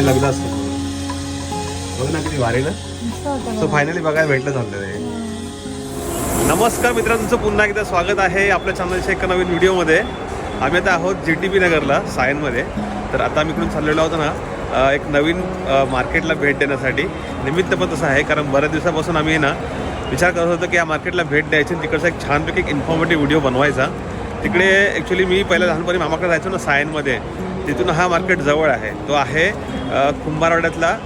आणि लग्न असतं. बघ ना किती भारी ना. सो. फायनली बघायला भेटलं ते नमस्कार मित्रांनो तुमचं पुन्हा एकदा स्वागत आहे आपल्या चॅनलच्या एका नवीन व्हिडिओमध्ये आम्ही आता आहोत जी टी पी नगरला सायनमध्ये. तर आता आम्ही इकडून चाललेलो आहोत ना एक नवीन मार्केटला भेट देण्यासाठी. निमित्त पण तसं आहे कारण बऱ्याच दिवसापासून आम्ही ना विचार करत होतो की या मार्केटला भेट द्यायची तिकडचा एक छानपैकी एक इन्फॉर्मेटिव्ह व्हिडिओ बनवायचा. तिकडे ॲक्च्युली मी पहिल्या लहानपणी मामाकडे जायचो ना सायनमध्ये. तिथून हा मार्केट जवळ आहे. तो आहे कुंभारवाड्यातला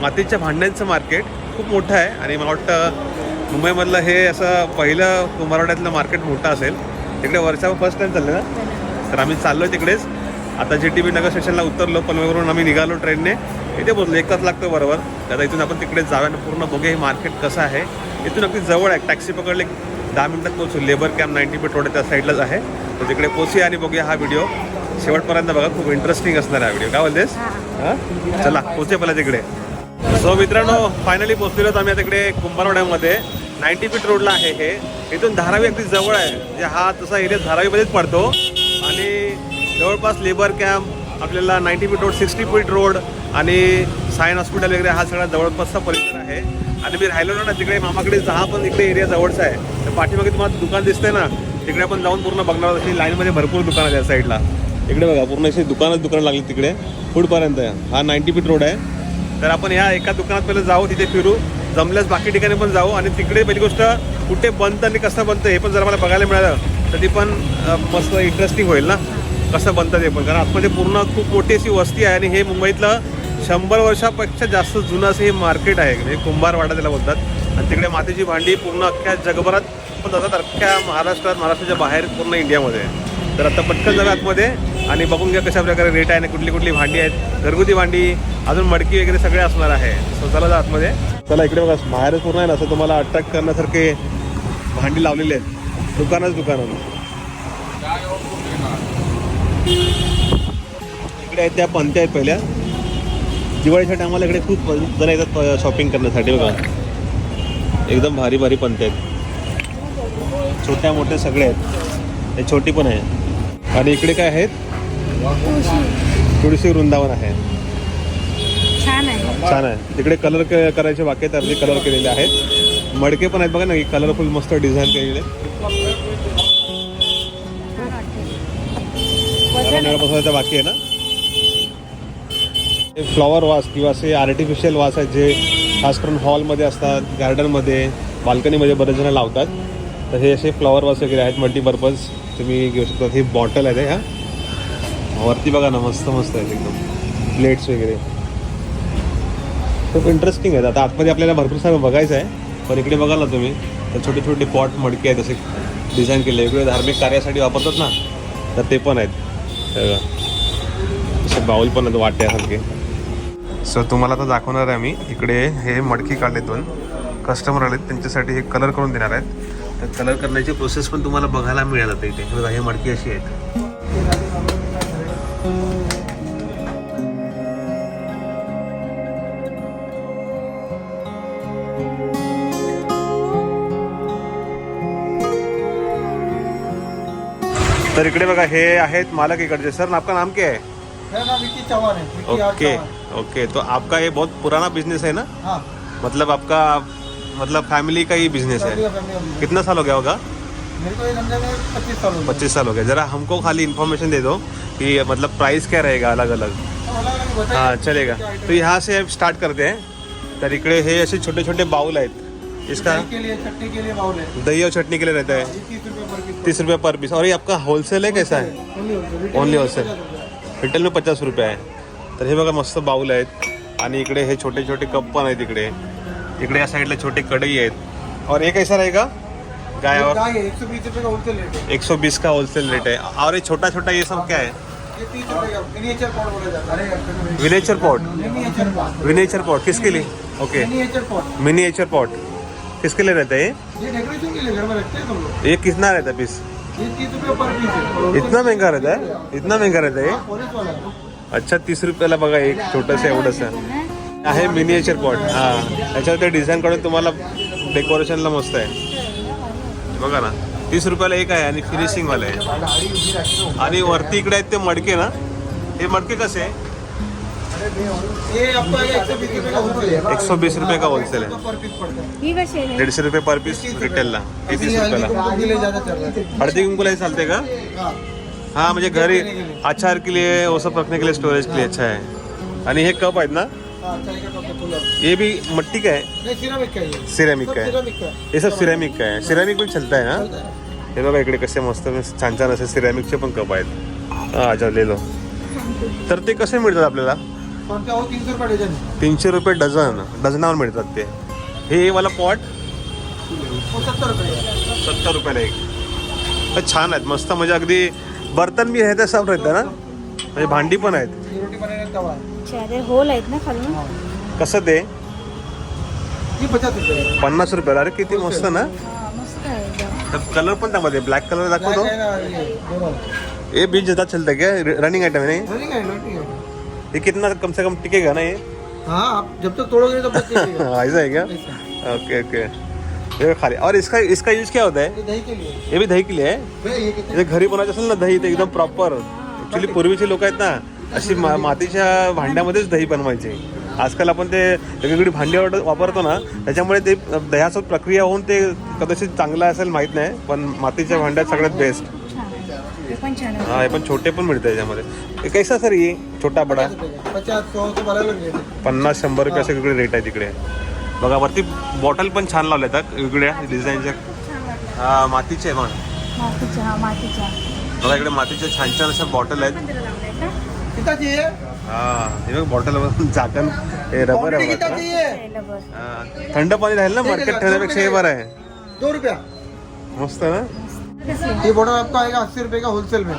मातीच्या भांड्यांचं मार्केट खूप मोठं आहे आणि मला वाटतं मुंबईमधलं हे असं पहिलं कुंभारवाड्यातलं मार्केट मोठं असेल. तिकडे वर्षा फर्स्ट टाइम चाललं ना? तर आम्ही चाललो तिकडेच. आता जे टी बी नगर स्टेशनला उतरलो पनवेलवरून आम्ही निघालो ट्रेनने इथे बोललो एक तास लागतो बरोबर. तर इथून आपण तिकडे जाऊया आणि पूर्ण बघूया हे मार्केट कसं आहे. इथून अगदी जवळ आहे. टॅक्सी पकडले दहा मिनिटात पोहोचू labour camp ninety feet road त्या साईडलाच आहे. तर तिकडे पोचूया आणि बघूया हा व्हिडिओ शेवटपर्यंत बघा खूप इंटरेस्टिंग असणार आहे हा व्हिडिओ काय बोलतेस? हां. चला पोहोचूया पहिला तिकडे. सो मित्रांनो फायनली पोहोचलेलो आहोत आम्ही आता इकडे कुंभारवाड्यामध्ये. नाईन्टी फीट रोडला आहे हे. इथून धारावी अगदी जवळ आहे. म्हणजे हा तसा एरिया धारावीमध्येच पडतो. आणि जवळपास लेबर कॅम्प आपल्याला ninety feet road sixty feet road आणि सायन हॉस्पिटल वगैरे हा सगळा जवळपासचा परिसर आहे. आणि मी राहिलो ना तिकडे मामाकडे हा पण इकडे एरिया जवळचा आहे. तर पाठीमागे तुम्हाला दुकान दिसतंय ना तिकडे आपण जाऊन पूर्ण बघणार आहोत. लाईनमध्ये भरपूर दुकानं आहेत या साईडला इकडे बघा पूर्ण अशी दुकानच दुकानं लागली तिकडे. फूडपर्यंत हा नाईन्टी फीट रोड आहे. तर आपण ह्या एका दुकानात पहिले जाऊ तिथे फिरू. जमल्यास बाकी ठिकाणी पण जाऊ. आणि तिकडे पहिली गोष्ट कुठे बनतं आणि कसं बनतं हे पण जर मला बघायला मिळालं तर ती पण मस्त इंटरेस्टिंग होईल ना? कसं बनतं ते पण. कारण आतमध्ये पूर्ण खूप मोठी अशी वस्ती आहे आणि हे मुंबईतलं शंभर वर्षापेक्षा जास्त जुनं असं हे मार्केट आहे. म्हणजे कुंभारवाडा त्याला बोलतात. आणि तिकडे मातीची भांडी पूर्ण अख्ख्या जगभरात पण जातात अख्ख्या महाराष्ट्रात महाराष्ट्राच्या बाहेर पूर्ण इंडियामध्ये तर आता पटकन जाऊया आतमध्ये. आणि बघून घ्या कशा प्रकारे रेट आहे आणि कुठली कुठली भांडी आहेत. घरगुती भांडी अजून मडकी वगैरे सगळे असणार आहे. सो चला जा आतमध्ये. चला इकडे बघा बाहेरच पूर्ण आहे ना असं तुम्हाला अट्रॅक्ट करण्यासारखे भांडी लावलेली आहेत. दुकानच दुकानं इकडे आहेत त्या पंत्या आहेत पहिल्या. दिवाळीच्या टायमाला इकडे खूप जण येतात शॉपिंग करण्यासाठी बघा. एकदम भारी भारी पंत्या आहेत. छोट्या मोठ्या सगळे आहेत. हे छोटी पण आहे. आणि इकडे काय आहेत? तुळशी. थोडीशी वृंदावन आहे. छान आहे. छान आहे. तिकडे कलर करायचे बाकी आहेत अर्धे कलर केलेले आहेत. मडके पण आहेत बघा ना कलरफुल मस्त डिझाईन केलेले छान वाटते वजन आहे. बसवायचा बाकी आहे ना? फ्लॉवर वास किंवा असे आर्टिफिशियल वास आहेत जे खास करून हॉलमध्ये असतात गार्डनमध्ये बाल्कनीमध्ये बरेच जण लावतात. तर हे असे फ्लॉवर वास वगैरे आहेत मल्टीपर्पज तुम्ही घेऊ शकता. ही बॉटल आहे ह्या वरती बघा ना मस्त मस्त आहेत एकदम. प्लेट्स वगैरे. खूप इंटरेस्टिंग आहेत. आता आतमध्ये आपल्याला भरपूर सारं बघायचं आहे पण इकडे बघाल ना तुम्ही तर छोटे छोटे पॉट मडके आहेत असे डिझाईन केले वेगवेगळे धार्मिक कार्यासाठी वापरतात ना तर ते पण आहेत. असे बाऊल पण आहेत वाट्यासारखे. सो तुम्हाला आता दाखवणार आहे आम्ही इकडे हे मडकी काढले दोन. कस्टमर आलेत त्यांच्यासाठी हे कलर करून देणार आहेत. तर कलर करण्याची प्रोसेस पण तुम्हाला बघायला मिळेल आता इथे. बघा हे मडकी अशी आहेत. तर इकडे बघा हे आहेत मालक इकडचे. सर आपका नाम क्या है? मेरा नाम विक्की चौहान है Vicky R okay Chauhan. Okay तो आपका ये बहुत पुराना बिज़नेस है ना? हाँ। मतलब आपका मतलब फैमिली का ही बिज़नेस है। कितना साल हो गया होगा? को ये धंधे में पच्चीस साल हो गए। पच्चीस साल हो गया जरा हमको खाली इन्फॉर्मेशन दे दो कि मतलब प्राइस क्या रहेगा अलग अलग अलग-अलग बताइए। हाँ चलेगा। तो यहाँ से स्टार्ट करते हैं। तर इकडे हे असे छोटे छोटे बाउल आहेत। इसका? दही के लिए चटनी के लिए बाउल है। दही और चटनी के लिए रहता है। तीस रुपये पर पीस। और ये आपका होलसेल है कैसा है? ओनली होलसेल रिटेल में पचास रुपये आहे तर हे बघा मस्त बाऊल आहेत. आणि इकडे हे छोटे छोटे कप पण आहेत इकडे. इकडे या साईडला छोटे कढई आहेत. और ये कैसा रहेगा? गाय और एक सौ बीस का होलसेल रेट है 120 का होलसेल रेट है और ये छोटा छोटा ये सब क्या है? विनेचर पॉट विनेचर पॉट किसके लिए? ओके मिनिएचर पॉट किसके लिए रहता है ये? ये डेकोरेशन के लिए घर में रखते हैं तुम लोग। ये कितना रहता है पीस ये तीस रुपये पर पीस है। इतना महंगा रहता है? इतना महंगा रहता है ये? अच्छा तीस रुपयाला बघा एक छोटंसं एवढंसं आहे मिनिएचर पॉट हां. याच्यावर ते डिझाईन काढून तुम्हाला डेकोरेशनला मस्त आहे. बघा ना तीस रुपयाला एक आहे आणि फिनिशिंग वाला आहे. आणि वरती इकडे आहेत ते मडके ना. हे मडके कसे आएगा एक सौ बीस रुपये का होलसेल है। ही दीडशे रुपये पर पीस रिटेलला हे तीस रुपयाला। कुमकुम के लिए ज्यादा चल रहा है हळदी कुंकूलाही चालते का? हाँ हाँ म्हणजे घरी अचार के लिए वो सब रखने के लिए स्टोरेज के लिए अच्छा है। आणि हे कप आहेत ना? हाँ है ये भी मट्टी का है? सिरामिक का है। ये सिरेमिक सब है सिरामिक का है। हे सिरेमिक पण चलता है ना? है। हे बघा इकडे कसे मस्त छान छान असे सिरॅमिकचे पण कप आहेत. हा अच्छा लो. तर ते कसे मिळतात आपल्याला? कौन सा हो? तीन सौ रुपये डजन है तीनशे रुपये डझन. डझनावर मिळतात ते. हे वाला पॉट? वो सत्तर रुपये. सत्तर रुपयाला एक. तर छान आहेत. मस्त म्हणजे अगदी बर्तन बी आहे ते सब राहतं ना? म्हणजे भांडी पण आहेत. रोटी है होल आहेत ना खालून? हाँ. कसं ते? पचास रुपये. पन्नास रुपयाला. अरे किती मस्त ना? हा मस्त आहे एकदम. तर कलर पण त्यामध्ये ब्लॅक कलर दाखवतो. है ना दोनों ये बीच ज्यादा चलता क्या? रनिंग आइटम है ना रनिंग है रनिंग है ये कितना कम से कम टिकेगा ना ये? हाँ आप जब तक तोड़ोगे तब तक टिकेगा। ऐसा है क्या। Okay okay. ये खाली। और इसका इसका यूज क्या होता है? दही के लिए। ये भी दही के लिए है? जे घरी बनवायचं असेल ना दही ते एकदम प्रॉपर ऍक्च्युली पूर्वीचे लोक आहेत ना अशी मा- मातीच्या भांड्यामध्येच दही बनवायचे. आजकाल आपण ते वेगवेगळी भांडी वापरतो ना त्याच्यामुळे ते दह्याचं प्रक्रिया होऊन ते कदाचित चांगलं असेल माहीत नाही पण मातीच्या भांड्यात सगळ्यात बेस्ट पण छान हा आहे हे पण छोटे पण मिळतं याच्यामध्ये. हे कैसा सर ये? छोटा बडा? पचास सौ है पन्नास शंभर रुपये असे वेगळे रेट आहे तिकडे बघा वरती बॉटल पण छान लावल्या आहेत वेगवेगळ्या डिझाईनच्या खूप छान वाटलं. हा मातीचे आहे पण. मातीच्या हा मातीच्या. बघा इकडे मातीच्या छान छान अशा बॉटल आहेत. लावलाय का? हा हे बघ बॉटल झाकण. हे रबर आहे यायला हा. थंड पाणी राहील ना मार्केट ठेवण्यापेक्षा हे बरं आहे. दो रुपया. मस्त ना? ये बॉटल आपको आएगा अस्सी रुपये का होलसेल में।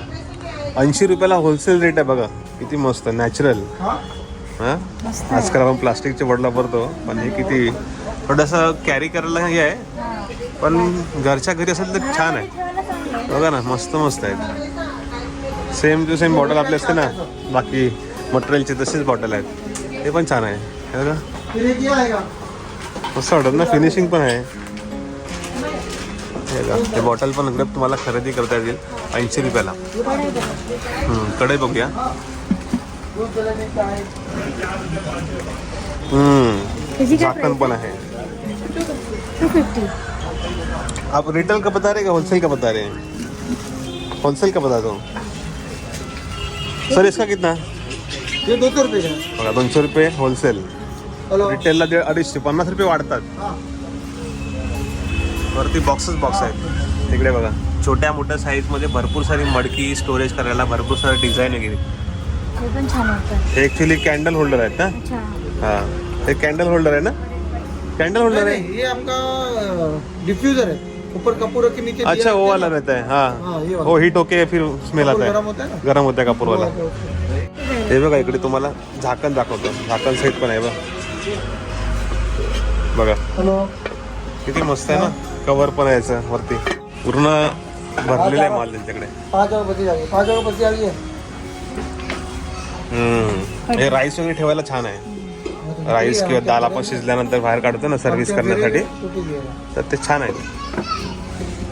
ऐंशी रुपयाला होलसेल रेट आहे बघा. किती मस्त नॅचरल हाँ? हा? आजकाल आपण प्लास्टिकचे बॉटल वापरतो पण हे किती थोडंसं कॅरी करायला हे आहे. पण घरच्या घरी असेल तर छान आहे. बघा ना मस्त मस्त आहेत सेम टू सेम बॉटल आपले असते ना बाकी मटेरियलचे तसेच बॉटल आहेत. ते पण छान आहे. बघा. मस्त वाटत ना फिनिशिंग पण आहे. हे हे बॉटल पण इकडे तुम्हाला खरेदी करता येतील. ऐंशी रुपयाला. कढई बघूया. है झाकण पण आहे. आप रिटेल का बता रहे का होलसेल का बता रहे हैं? होलसेल का बता दो। सर इसका कितना? ये दो सौ रुपये का बघा दोनशे रुपये होलसेल हेलो रिटेलला दीड अडीचशे पन्नास रुपये वाढतात. हाँ. वरती बॉक्सच बॉक्स आहेत. तिकडे बघा. छोट्या मोठ्या साईजमध्ये भरपूर सारी मडकी स्टोरेज करायला भरपूर सारे डिझाईन वगैरे. हे ॲक्च्युली कॅन्डल होल्डर आहेत ना? अच्छा. हां. हे कॅन्डल होल्डर आहे ना? कॅन्डल होल्डर नहीं, आहे? ये आपका डिफ्यूजर है ऊपर कपूर के नीचे अच्छा वो वाला है। रहता है. हाँ, ये हाँ वाला। वो हीट होके फिर स्मेल आता गरम है होता है ना? गरम होता है कापूर वाला वो आता है। हे बघा इकडे तुम्हाला झाकण दाखवतो. झाकण सेट पण आहे बघ. बघा. हेलो. किती मस्त आहे ना? कवर पण आहे याचं वरती. पूर्ण भरलेला आहे माल त्यांच्याकडे. पाँच पाँच हम्म. हे राईस वगैरे ठेवायला छान आहे. राईस किंवा दाल आपण शिजल्यानंतर बाहेर काढतो ना सर्व्हिस करण्यासाठी. तर ते छान आहे.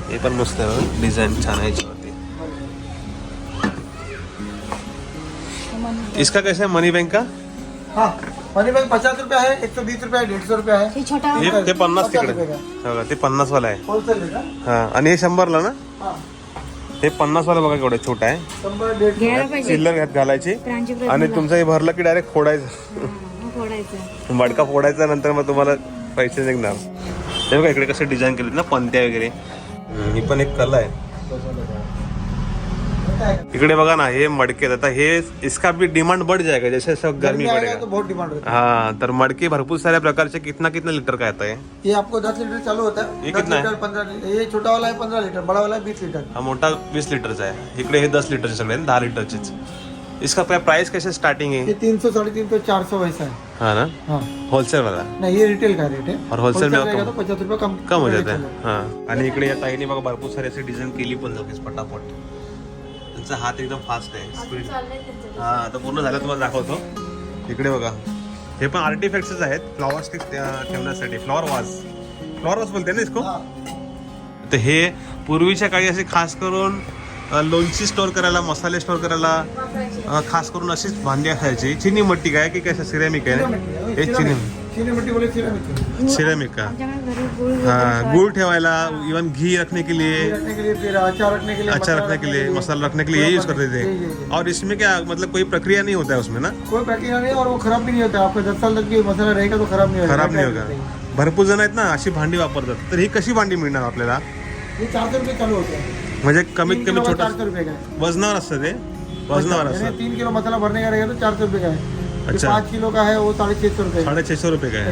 हे पण मस्त आहे डिझाईन छान आहे याच्यावरती. इसका कैसा है? मनी बैंक का? हाँ. मनी बैग पचास रुपया है एक सौ बीस रुपया है डेढ़ सौ रुपया है हे छोटा हे ते पन्नास तिकडे. बघा ते पन्नास वाला आहे. होलसेल है ना हा आणि हे शंभरला ना? हाँ. हे पन्नास वाला बघा केवढं छोटा आहे. शंभर डेढ़ सौ घ्यायला पाहिजे. चिल्लर घ्यात घालायची. आणि तुमचं हे भरलं की डायरेक्ट फोडायचं. हा, फोडायचं. मडका फोडायचा नंतर मग तुम्हाला पैसे निघणार. हे बघा इकडे कसे डिझाईन केलेत ना पंत्या वगैरे. ही पण एक कला आहे. इकडे बघा ना हे मडके. आता हे इसका भी डिमांड बढ़ जाएगा जैसे सब गर्मी पड़ेगा तो बहुत डिमांड रहता हाँ। तर मडके भरपूर साऱ्या प्रकारचे कितना कितना लीटर का आता है? है ये आपको दस लीटर चालू होता है। ये कितना है? लीटर पंद्रह लीटर ये छोटा वाला है पंद्रह लीटर बड़ा वाला है बीस लीटर हा मोठा वीस लिटरचा आहे इकडे हे दस लिटरचे सगळे दहा लिटरचेच इसका प्राइस कैसे स्टार्टिंग ये है तीन सौ साढ़े तीन सौ चार सौ वैसा है। हाँ ना? हाँ। होलसेल वाला? नहीं ये रिटेल का रेट है। और wholesale में रहेगा कम- तो पचास रुपये कम कम हो जाता है। हा। आणि इकडे या ताईने बघा भरपूर सारी अशी डिझाईन केली पण लगेच पटापट. त्यांचा हात एकदम फास्ट आहे. स्पीड हा आता पूर्ण झालं तुम्हाला दाखवतो. इकडे बघा. हे पण आर्टिफॅक्ट्सच आहेत. फ्लॉवर स्टिक्स ठेवण्यासाठी. फ्लॉवर वाज फ्लॉवर वाज बोलते ना इसको? तर हे पूर्वीच्या काळी असे खास करून लोणची स्टोर करायला मसाले स्टोर करायला खास करून अशीच भांडी असायची. चिनी मट्टी काय? की काय सिरेमिक आहे ना? हे चिनी चीनी मिट्टी बोले सिरेमिक सिरेमिक का? हाँ गुड़ ठेवायला इवन घी रखने के लिए। रखने के लिए फिर अचार रखने के लिए अचार मसाला रखने के लिए मसाला रखने के लिए ये यूज़ करते। थे। और इसमें क्या मतलब कोई प्रक्रिया नहीं होता है उसमें ना? कोई प्रक्रिया नहीं और वो खराब भी नहीं होता आपका दस साल तक भी मसाला रहेगा तो खराब नहीं होगा। खराब नाही होगा। भरपूर जण आहेत ना अशी भांडी वापरतात. तर ही कशी भांडी मिळणार आपल्याला? रुपये चालू होते. हैं म्हणजे कमीत कमी छोटा रुपये का है वजनावर असतं ते. वजनावर असतं. तीन किलो मसाला भरने का रहेगा तो चार सौ रुपये का है अच्छा। पाँच किलो का है वो साढ़े छह सौ रुपये साढ़े छः सौ रुपये का है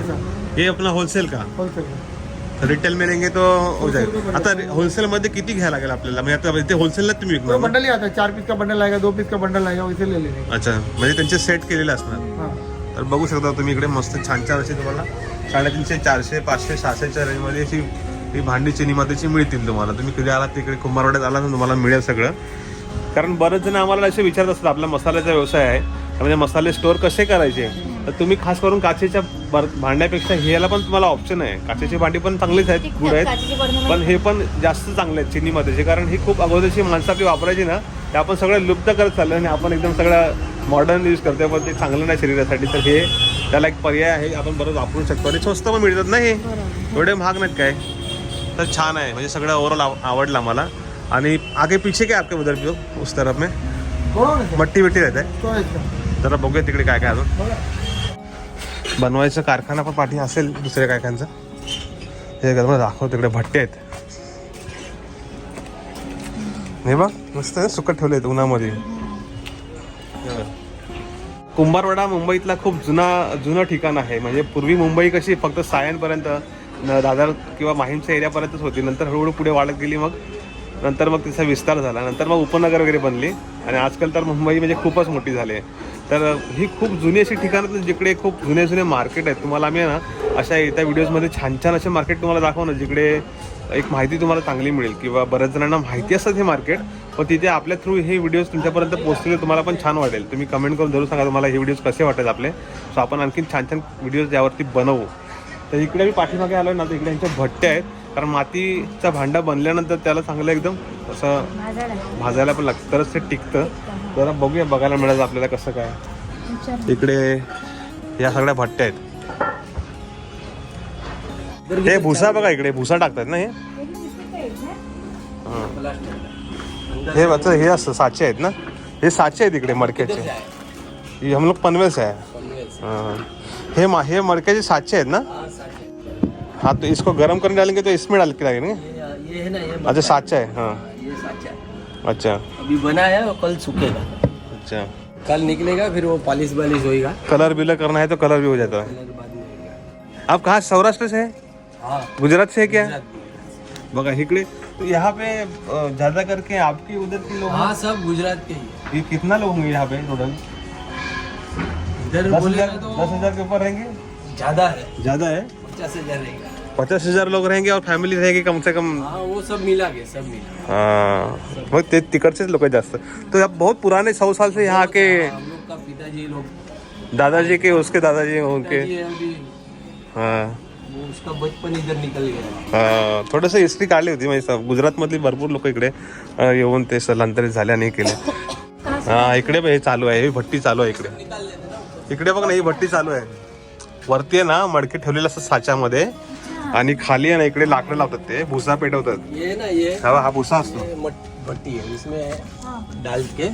ये अपना होलसेल का? होलसेल रिटेल में लेंगे तो हो में आता होलसेल मध्ये किती घ्यायला लागेल आपल्याला? म्हणजे आता इथे होलसेलला तुम्ही विकणार ना? बंडल ही आता चार पीस का बंडल आएगा दो पीस का बंडल आएगा वैसे ले लेंगे अच्छा म्हणजे त्यांचे सेट केलेले असणार. हाँ. तर बघू शकता तुम्ही इकडे मस्त छान छान अशी तुम्हाला साडेतीनशे चारशे पाचशे सहाशेच्या रेंजमध्ये अशी ही भांडी चिनी मातीची मिळतील तुम्हाला. तुम्ही कधी आलात तिकडे कुंभारवाड्यात आला तर तुम्हाला मिळेल सगळं. कारण बरेच जण आम्हाला असे विचारत असतात आपला मसाल्याचा व्यवसाय आहे. म्हणजे मसाले स्टोअर कसे करायचे? तर तुम्ही खास करून काचेच्या बर- भांड्यापेक्षा ह्याला पण तुम्हाला ऑप्शन आहे. काचेची भांडी पण चांगलीच आहेत गुड आहेत. बर्नर पण हे पण जास्त चांगले आहेत चिनी मातीचे कारण ही खूप अगोदरची माणसं आपली वापरायची ना ते आपण सगळं लुप्त करत चाललं आणि आपण एकदम सगळं मॉडर्न यूज करतोय पण ते चांगलं नाही शरीरासाठी. तर हे त्याला एक पर्याय आहे आपण बरं वापरू शकतो. आणि स्वस्त पण मिळतात ना हे? एवढे महाग नाहीत काय? तर छान आहे. म्हणजे सगळं ओव्हरऑल आवडलं मला. आणि आगे पीछे काय आपके उधर भी उस तरफ में? मट्टी बिट्टी रहता है? जरा बघूया तिकडे काय काय अजून. बघा. बनवायचा कारखाना पण पाठी असेल दुसऱ्या कायकांचा हे गरम दाखव तिकडे भट्टे आहेत. हे बघ मस्त आहे, सुकट ठेवले आहेत उन्हामध्ये. कुंभारवाडा मुंबईतला खूप जुना जुनं ठिकाण आहे. म्हणजे पूर्वी मुंबई कशी फक्त सायनपर्यंत न- दादर किंवा माहीमच्या एरियापर्यंतच होती. नंतर हळूहळू पुढे वाढत गेली मग. नंतर मग तिचा विस्तार झाला. नंतर मग उपनगर वगैरे बनली. आणि आजकाल तर मुंबई म्हणजे खूपच मोठी झाली आहे. तर ही खूप जुनी अशी ठिकाणं जिकडे खूप जुने जुने मार्केट आहेत. तुम्हाला आम्ही ना अशा येत्या व्हिडिओजमध्ये छान छान असे मार्केट तुम्हाला दाखवू ना जिकडे एक माहिती तुम्हाला चांगली मिळेल किंवा बऱ्याच जणांना माहिती असतात हे मार्केट पण तिथे आपल्या थ्रू हे व्हिडिओज तुमच्यापर्यंत पोहोचलेले तुम्हाला पण छान वाटेल. तुम्ही कमेंट करून जरूर सांगा तुम्हाला हे व्हिडिओज कसे वाटेल आपले. सो आपण आणखी छान छान व्हिडिओज यावरती बनवू. तर इकडे मी पाठीमागे आलो ना तर इकडे यांच्या भट्ट्या आहेत. कारण मातीचा भांडा बनल्यानंतर त्याला चांगलं एकदम असं भाजायला पण लागतं. तरच ते टिकतं. जरा बघूया बघायला मिळालं आपल्याला कसं काय. इकडे या सगळ्या भट्ट्या आहेत. हे भुसा बघा इकडे भुसा टाकतात ना हे? हा. वाचं हे असतं साचे आहेत ना? हे साचे आहेत इकडे मडक्याचे. हम लोग आहे. हाँ. मा हे मडक्याचे साचे आहेत ना? हाँ तो इसको गर्म करने डालेंगे तो इसमें डाल के डालेंगे अच्छा साचा है हाँ. अच्छा। अभी बना है और कल सूखेगा। अच्छा। कल निकलेगा फिर वो पॉलिश वालिश होएगा। कलर बिलर करना है तो कलर भी हो जाता है। आप कहाँ सौराष्ट्र से है? हाँ। गुजरात से है क्या। बघा इकडे तो यहाँ पे ज़्यादा करके आपकी उधर के लोग हाँ सब गुजरात के ही। ये कितना लोग होंगे यहाँ पे टोटल? इधर दस हज़ार तो दस हज़ार के ऊपर रहेंगे? ज़्यादा है। ज़्यादा है? पचास हज़ार रहेगा। पचास हजार लोग रहेंगे और फॅमिली रहेगी कम से कम। हाँ वो सब मिला के सब मिला हाँ। मग ते तिकडचेच लोक जास्त. तो यहाँ बहुत पुराने सौ साल से यहाँ के हम लोग का पिताजी लोग। दादाजी के उसके दादाजी उनके। पिताजी अभी। हाँ। वो उसका बचपन इधर निकल गया। हा, थोडंसं हिस्ट्री काढली होती म्हणजे स- गुजरातमधली भरपूर लोक इकडे अ, येऊन ते स्थलांतरित झाले आणि हे केले. हा इकडे बघ हे चालू आहे ही भट्टी चालू आहे इकडे. इकडे बघ ना ही भट्टी चालू आहे. वरती आहे ना मडके ठेवलेले असतात साच्यामध्ये. आणि खाली आहे ना इकडे लाकडं लावतात ते भुसा पेटवतात. ये ना ये. हा हा भुसा असतो. ये मट- भट्टी है इसमें हाँ. डाल के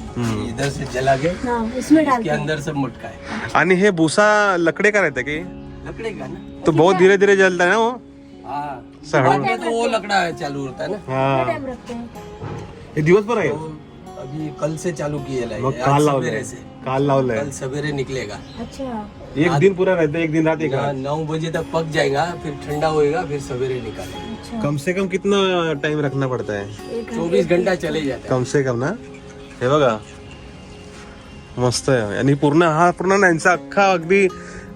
इधर से जला के हाँ, उसमें इसके डालते अंदर मटका है आणि हे भुसा लकडे का रहता की? लकड़े का ना? तो बहुत धीरे धीरे जलता है ना वो? हाँ। बाद में तो वो लकड़ा चालू होता है ना? हा. टाइम रखते हैं? हे दिवसभर आहे तो अभी कल से चालू किए ला मग है, काल लावलंय सवेरे से। काल लावलंय कल सवेरे निकलेगा। अच्छा। एक दिन पूरा रहता है एक दिन रात एक नौ बजे तक पक जाएगा फिर ठंडा होएगा फिर सवेरे निकालेगा कम से कम कितना टाइम रखना पड़ता है? चौबीस घंटा चले जाता कम से कम ना? हे बघा। मस्त आहे. आणि पूर्ण हा पूर्ण ना यांचा अख्खा अगदी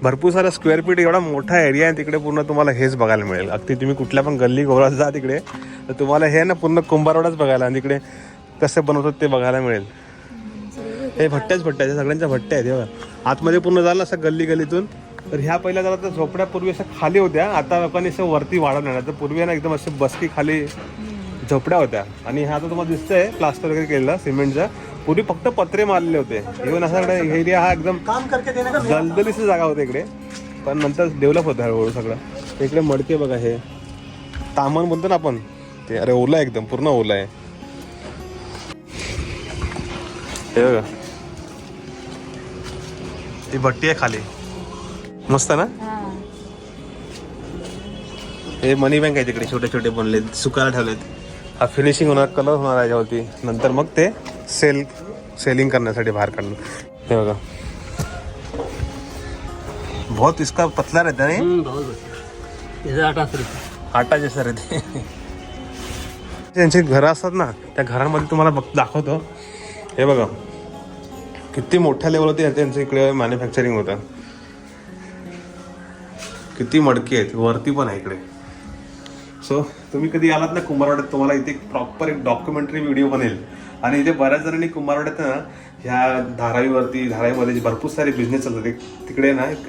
भरपूर सारा स्क्वेअर फीट एवढा मोठा एरिया आहे तिकडे पूर्ण तुम्हाला हेच बघायला मिळेल. अगदी तुम्ही कुठल्या पण गल्ली गोरात जा तिकडे तर तुम्हाला हे ना पूर्ण कुंभारवाडाच बघायला आणि तिकडे कसे बनवतात ते बघायला मिळेल. हे भट्ट्याच भट्ट्या आहेत, सगळ्यांच्या भट्ट्या आहेत हे बघा. आतमध्ये पूर्ण झालं असं गल्ली गल्लीतून. तर ह्या पहिल्या जरा तर झोपड्या पूर्वी असं खाली होत्या आता लोकांनी असं वरती वाढवल्या तर पूर्वी ना एकदम असे बसकी खाली झोपड्या होत्या. आणि हा आता तुम्हाला दिसतंय प्लास्टर वगैरे केलेला सिमेंटचा. पूर्वी फक्त पत्रे मारलेले होते. इव्हन असा एरिया हा एकदम दलदलीची जागा होती इकडे. पण नंतर डेव्हलप होतं हळूहळू सगळं. इकडे मडके बघा हे. तामण बोलतो ना आपण. ते अरे ओला एकदम पूर्ण ओला आहे. हे बघा. ही भट्टी आहे खाली. मस्त ना? हा मनी बँक आहे तिकडे छोटे छोटे बनले सुकायला ठेवलेत. हा फिनिशिंग होणार कलर होणार आहे याच्यावरती. नंतर मग ते सेल सेलिंग करण्यासाठी बाहेर काढणं हे बघा. बहुत इसका पतला रहता है जैसे आटा आटा जैसा रहते ज्यांची घरं असतात ना त्या घरांमध्ये तुम्हाला बघ दाखवतो. हे बघा. किती मोठ्या लेवलवरती त्यांचं इकडे मॅन्युफॅक्चरिंग होतं. किती मडकी आहेत वरती पण आहे इकडे. सो तुम्ही कधी आलात ना कुंभारवाड्यात तुम्हाला इथे प्रॉपर एक डॉक्युमेंटरी व्हिडिओ बनेल. आणि इथे बऱ्याच जणांनी कुंभारवाड्यात ना ह्या धारावीवरती धारावीमध्ये जे भरपूर सारे बिझनेस चालतात एक तिकडे ना एक,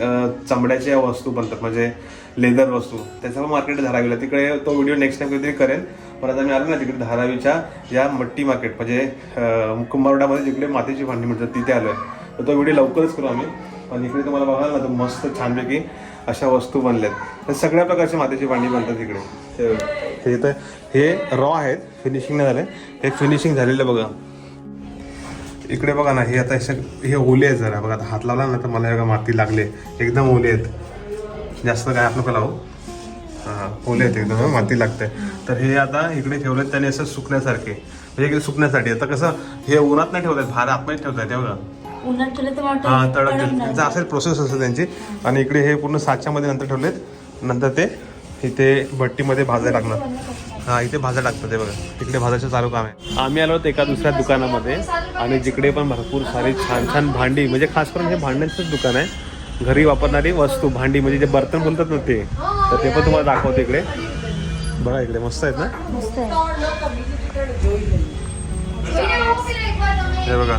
चमड्याच्या वस्तू बनतात. म्हणजे लेदर वस्तू. त्याचं पण मार्केट धारावीला. तिकडे तो व्हिडिओ नेक्स्ट टाइम कधीतरी करेल. आता मी आलो ना तिकडे धारावीच्या या मट्टी मार्केट म्हणजे अं, कुंभारवाड्यामध्ये जिकडे मातीची भांडी मिळतात तिथे आलो आहे तर तो व्हिडिओ लवकरच करू आम्ही. पण इकडे तुम्हाला बघाल ना तर मस्त छानपैकी अशा वस्तू बनल्यात. तर सगळ्या प्रकारची मातीची भांडी बनतात इकडे. हे तर हे रॉ आहेत. फिनिशिंग नाही झाले. हे फिनिशिंग झालेलं बघा. इकडे बघा ना हे आता हे ओले आहेत जरा. बघा आता हात लावला ना तर मला बघा माती लागले. एकदम ओले आहेत. जास्त काय आपण लावू. हां ओले आहेत एकदम माती लागते. तर हे आता इकडे ठेवलेत त्याने असं सुकण्यासारखे. म्हणजे इकडे सुकण्यासाठी. आता कसं हे उन्हात नाही ठेवतात बाहेर आतमध्ये ठेवतात हे बघा. उन्हात ठेवलं तर वाटतं हा तडक असेल प्रोसेस असेल त्यांची. आणि इकडे हे पूर्ण साच्यामध्ये नंतर ठेवलेत. नंतर ते इथे भट्टीमध्ये भाजायला लागणार हा इथे भाजा टाकतात ते बघा. तिकडे भाजायचं चालू काम आहे. आम्ही आलो होतो एका दुसऱ्या दुकानामध्ये. आणि जिकडे पण भरपूर सारी छान छान भांडी. म्हणजे खास करून हे भांड्यांचंच दुकान आहे. घरी वापरणारी वस्तू भांडी म्हणजे जे बर्तन बोलतात ना ते तर ते पण तुम्हाला दाखवतो इकडे. बघा इकडे मस्त आहेत ना? हे बघा.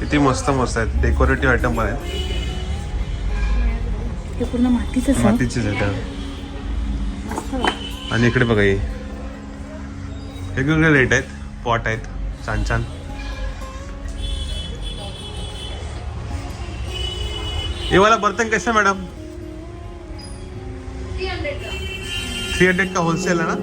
किती मस्त मस्त आहेत. डेकोरेटिव्ह आयटम पण आहेत. पूर्ण मातीचीच आहेत. आणि इकडे बघा वेगवेगळे रेट आहेत पॉट आहेत छान छान. ये वाला बर्तन कैसा मैडम थ्री हंड्रेड का होलसेल है ना?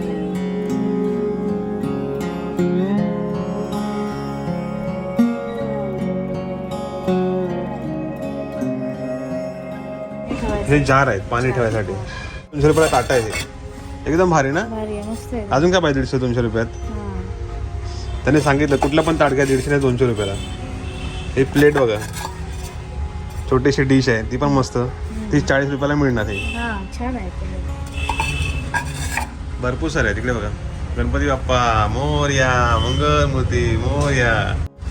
हे. हे जार आहेत पाणी ठेवायसाठी. दोनशे रुपयाला ताटा आहे एकदम भारी ना? अजून काय पाहिजे दीडशे दोनशे रुपयात? हा. त्याने सांगितलं कुठला पण ताट घ्या दीडशे नाही दोनशे रुपयाला. हे प्लेट बघा. छोटीशी डिश आहे ती पण मस्त. ती चाळीस रुपयाला मिळणार आहे. हा छान आहे ते. भरपूर सारे आहे तिकडे बघा. गणपती बाप्पा मोर्या मंगल मूर्ती मोर्या.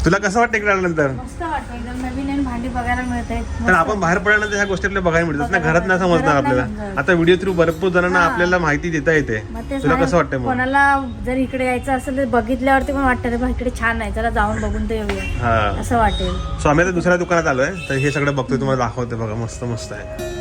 तुला कसं वाटतं इकडे आल्यानंतर? मस्त वाटतं एकदम नवीन नवीन भांडी बघायला मिळते पण आपण बाहेर पडल्यानंतर ह्या गोष्टी आपल्याला बघायला मिळतात. ना घरात नाही समजणार घरात नाही आपल्याला. समजत. आता व्हिडिओ थ्रू भरपूर जणांना हा. आपल्याला माहिती देता येते. मग ते तुला कसं वाटतं मग? कोणाला जर इकडे यायचं असेल तर बघितल्यावरती पण वाटतं बा इकडे छान आहे चला जाऊन बघून तर येऊया. हा. असं वाटेल. सो आम्ही आता दुसऱ्या दुकानात आलोय तर हे सगळं बघतोय तुम्हाला दाखवते बघा मस्त मस्त आहे.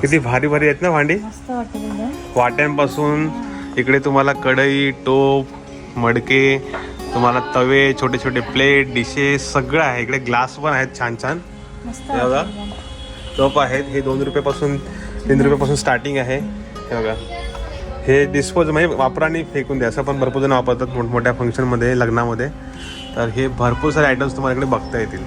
किती भारी भारी आहेत ना भांडी? वाट्यांपासून इकडे तुम्हाला कढई टोप मडके तुम्हाला तवे छोटे छोटे प्लेट डिशेस सगळं आहे. इकडे ग्लास पण आहेत छान छान. हे बघा. कप आहेत. हे दोन रुपयापासून तीन रुपयापासून स्टार्टिंग आहे. हे बघा. हे डिस्पोज म्हणजे वापरा आणि फेकून द्या. असं पण भरपूर जण वापरतात मोठमोठ्या फंक्शनमध्ये लग्नामध्ये. तर हे भरपूर सारे आयटम्स तुम्हाला इकडे बघता येतील.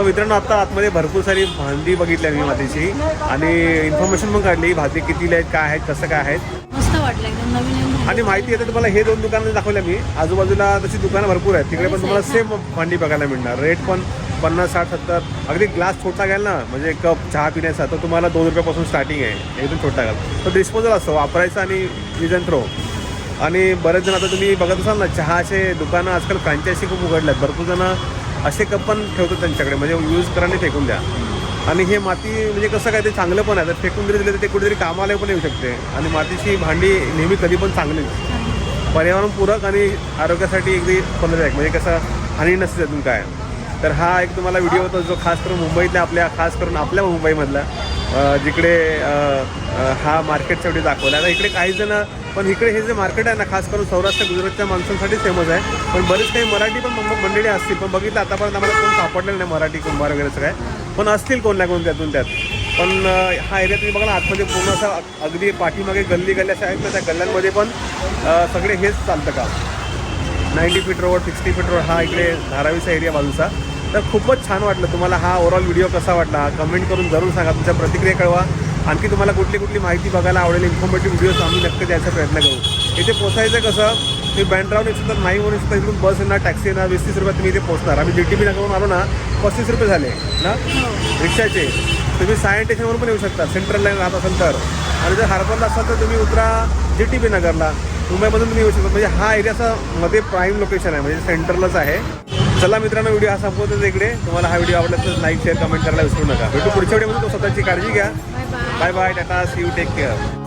सो मित्रांनो आता आतमध्ये भरपूर सारी भांडी बघितली मी मातीची. आणि इन्फॉर्मेशन पण काढली भांडी कितीला आहेत काय आहेत कसं काय आहेत. मस्त वाटलं एकदम नवीन. आणि माहिती येते तुम्हाला हे दोन दुकानं दाखवल्या मी. आजूबाजूला तशी दुकानं भरपूर आहेत. तिकडे पण तुम्हाला सेम भांडी बघायला मिळणार. रेट पण पन्नास साठ सत्तर. अगदी ग्लास छोटा घ्याल ना म्हणजे कप चहा पिण्याचा तर तुम्हाला दोन रुपयापासून स्टार्टिंग आहे. एकदम छोटा घ्याल. तो डिस्पोजल असतो वापरायचा आणि अँड थ्रो आणि बरेच जण आता तुम्ही बघत असाल ना चहाचे दुकानं आजकाल फ्रँचायसी खूप उघडल्यात. भरपूर जण असे कप पण ठेवतात त्यांच्याकडे. म्हणजे यूज करा आणि फेकून द्या. आणि हे माती म्हणजे कसं काय ते चांगलं पण आहे. तर फेकून जरी दिलं तर ते कुठेतरी कामाला पण येऊ शकते. आणि मातीची भांडी नेहमी कधी पण चांगलीच पर्यावरणपूरक आणि आरोग्यासाठी अगदी फलदायक. म्हणजे कसं हानी नसते त्यातून काय. तर हा एक तुम्हाला व्हिडिओ होता जो खास करून मुंबईतल्या आपल्या खास करून आपल्या मुंबईमधला. जिकडे हा अं, हा मार्केटसाठी दाखवला. आहे इकडे काही जण पण इकडे हे जे मार्केट आहे ना खास करून सौराष्ट्र गुजरातच्या माणसांसाठी फेमस आहे. पण बरेच काही मराठी पण मंडळी असतील. पण बघितलं आतापर्यंत आम्हाला कोण सापडलेलं नाही मराठी कुंभार वगैरे सगळं. पण असतील कोण ना कोण त्यातून त्यात. पण हा एरिया तुम्ही बघा ना आतमध्ये पूर्ण असा अगदी पाठीमागे गल्ली गल्ली अशा आहेत ना त्या गल्ल्यांमध्ये पण सगळे हेच चालतं का ninety feet road sixty feet road हा इकडे धारावीचा एरिया बाजूचा. तर खूपच छान वाटलं तुम्हाला हा ओव्हरऑल व्हिडिओ कसा वाटला? कमेंट करून जरूर सांगा. तुमच्या प्रतिक्रिया कळवा. आणखी तुम्हाला कुठली कुठली माहिती बघायला आवडेल इन्फॉर्मेटिव्ह व्हिडिओज आम्ही नक्की द्यायचा प्रयत्न करू. इथे पोचायचं कसं? मी बँड्रावून येतो तर नाही म्हणून सुद्धा इकडून बस येणार टॅक्सी येणार वीस तीस रुपये तुम्ही इथे पोहोचणार. आम्ही जी टी बी नगरवरून आलो ना पस्तीस रुपये झाले ना? रिक्षाचे. तुम्ही सायन स्टेशनवरून पण येऊ शकता सेंट्रल लाईन राहत असेल तर. आणि जर हार्बरला असाल तर तुम्ही उतरा जी टी बी नगरला. मुंबईमधून तुम्ही येऊ शकता. म्हणजे हा एरियाचा मध्ये प्राईम लोकेशन आहे. म्हणजे सेंटरलाच आहे. चला मित्रांनो व्हिडिओ हा संपवतो इकडे. तुम्हाला हा व्हिडिओ आवडला तर लाईक शेअर कमेंट करायला विसरू नका. भेटू पुढच्या व्हिडिओमध्ये. तो स्वतःची काळजी घ्या. Bye bye bye bye tata see you take care